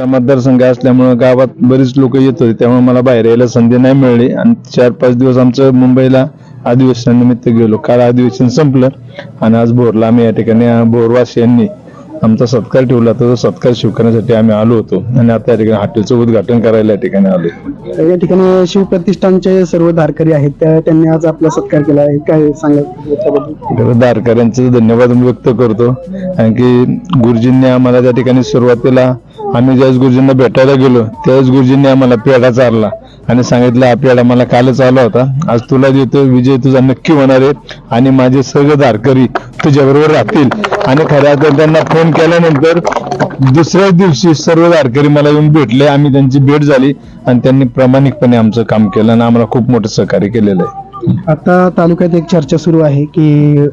मतदारसंघ असल्यामुळं गावात बरीच लोक येत होते त्यामुळे मला बाहेर यायला संधी नाही मिळाली. आणि चार पाच दिवस आमचं मुंबईला अधिवेशनानिमित्त गेलो. काल अधिवेशन संपलं आणि आज भोरला आम्ही या ठिकाणी अं, भोरवासियांनी आमचा सत्कार ठेवला. तर तो सत्कार स्वीकारण्यासाठी आम्ही आलो होतो. आणि आता या ठिकाणी हॉटेलचं उद्घाटन करायला या ठिकाणी आलो या ठिकाणी शिवप्रतिष्ठानचे सर्व धारकरी आहेत त्या त्यांनी आज आपला सत्कार केला आहे. काय सांगा दारकऱ्यांचं धन्यवाद व्यक्त करतो. कारण की गुरुजींनी आम्हाला त्या ठिकाणी सुरुवातीला आम्ही ज्यावेळेस गुरुजींना भेटायला गेलो त्यावेळेस गुरुजींनी आम्हाला पेढा चारला आणि सांगितलं हा पेढा मला कालच आला होता. आज तुला देतो विजय तुझा नक्की होणार आहे आणि माझे सर्व धारकरी तुझ्याबरोबर राहतील. आणि खऱ्या अर्थाने त्यांना फोन केल्यानंतर दुसऱ्याच दिवशी सर्व धारकरी मला येऊन भेटले. आम्ही त्यांची भेट झाली आणि त्यांनी प्रामाणिकपणे आमचं काम केलं आणि आम्हाला खूप मोठं सहकार्य केलेलं आहे. आता तालुक्यात एक चर्चा सुरू आहे की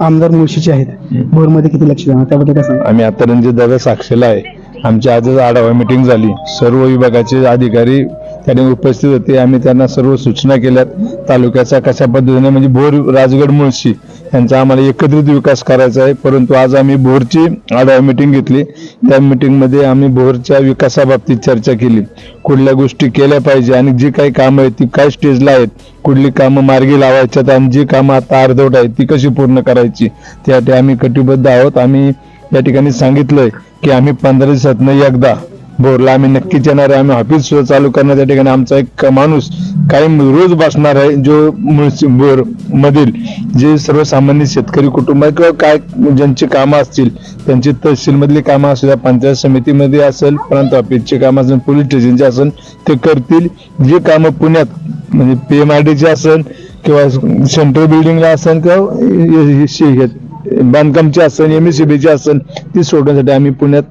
आमदार मुळशीचे आहेत. भोरमध्ये किती लक्ष देणार? त्याबद्दल काय सांगा आम्ही आता रणजित दादा साक्षीला आहे. आमची आजच आढावा मिटिंग झाली. सर्व विभागाचे अधिकारी त्याने उपस्थित होते. आम्ही त्यांना सर्व सूचना केल्यात. तालुक्याचा कशा पद्धतीने म्हणजे भोर राजगड मुळशी यांचा आम्हाला एकत्रित विकास करायचा आहे. परंतु आज आम्ही भोरची आढावा मिटिंग घेतली. त्या मिटिंगमध्ये आम्ही भोरच्या विकासाबाबतीत चर्चा केली. कुठल्या गोष्टी केल्या पाहिजे आणि जी काही कामं आहेत ती काय स्टेजला आहेत कुठली कामं मार्गी लावायच्यात आणि जी कामं आता अर्धवट आहेत ती कशी पूर्ण करायची त्यासाठी आम्ही कटिबद्ध आहोत. आम्ही या ठिकाणी सांगितलंय की आम्ही पंधरा दिवसातनं एकदा बोरला आम्ही नक्कीच येणार आहे. आम्ही ऑफिस सुद्धा चालू करण्याच्या ठिकाणी आमचा एक माणूस कायम रोज बसणार आहे. जो बोर मधील जे सर्वसामान्य शेतकरी कुटुंब किंवा काय ज्यांची कामं असतील त्यांची तहसील मधली कामं असू द्या पंचायत समितीमध्ये असेल प्रांत ऑफिसची कामं असेल पोलीस स्टेशनचे असेल ते करतील. जे कामं पुण्यात म्हणजे पी एम आर डीचे असेल किंवा सेंट्रल बिल्डिंगला असेल किंवा बांधकामची असेल एम एस ची असेल ती सोडण्यासाठी आम्ही पुण्यात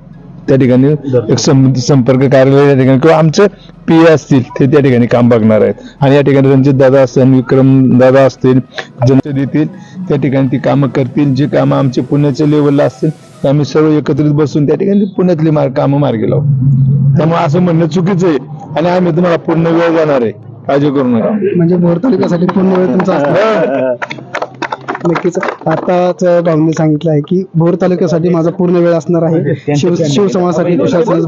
त्या ठिकाणी एक संपर्क कार्यालय या ठिकाणी किंवा आमचे पी असतील ते त्या ठिकाणी काम बघणार आहेत. आणि या ठिकाणी रणजित दादा असतील विक्रम दादा असतील जनते देतील त्या ठिकाणी ती कामं करतील जी कामं आमची पुण्याच्या लेवलला असतील ते आम्ही सर्व एकत्रित बसून त्या ठिकाणी पुण्यातली मार्ग कामं मार्गी लावू. त्यामुळे असं म्हणणं चुकीचं आहे. आणि आम्ही तुम्हाला पूर्ण वेळ जाणार आहे. काळजी करू नका. म्हणजे भोर तालुक्यासाठी पूर्ण वेळ तुमचा नक्कीच. आताच भाऊंनी सांगितलं आहे की भोर तालुक्यासाठी माझा पूर्ण वेळ असणार आहे. शिव शिवसमाजासाठी प्रशासनाच